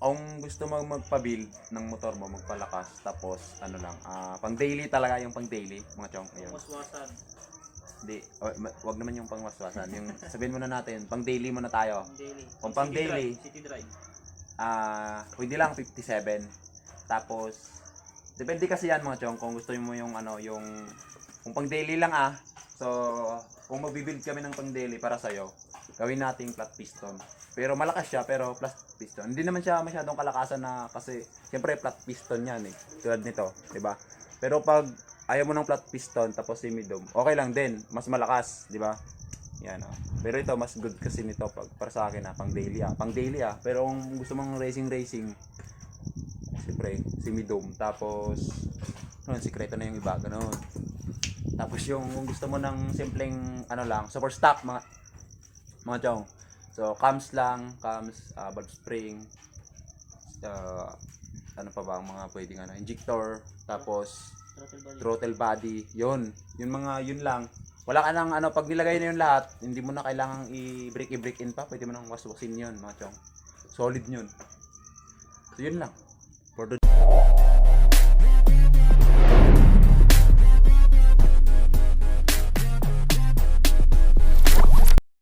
kung gusto mo magpa-build ng motor mo, magpalakas, tapos ano lang, ah, pang daily talaga yung pang daily, mga chong. Ayun. Waswasan. Di, ma- wag naman yung pangwaswasan. Yung sabihin muna natin, pang daily muna tayo. Pang daily. Kung pang City daily. drive, City drive. Ah, pwede lang 57. Tapos depende kasi yan mga chong kung gusto mo yung ano, yung kung pang daily lang ah. So, kung magbi-build kami ng pang daily para sa gawin nating flat piston. Pero malakas siya pero flat piston. Hindi naman siya masyadong kalakasan na kasi siyempre flat piston yan eh. Tulad nito, 'di ba? Pero pag ayaw mo ng flat piston tapos semi-dome, okay lang din, mas malakas, 'di ba? Yan oh. Pero ito mas good kasi nito pag para sa akin ah, pang daily ah, pang daily ah. Pero kung gusto mong racing racing, siyempre semi-dome tapos ano, sikreto na yung iba ganun. Tapos yung kung gusto mo ng simpleng ano lang, super stock mga mga chong. So cams lang, cams, uh, valve spring, uh, ano pa ba ang mga pwedeng ano, injector, tapos Throttle body. throttle body, yun. Yun mga, yun lang. Wala ka nang ano, pag nilagay na yun lahat, hindi mo na kailangang i-break i-break in pa, pwede mo nang waswasin yun, mga chong. Solid yun. So yun lang. For the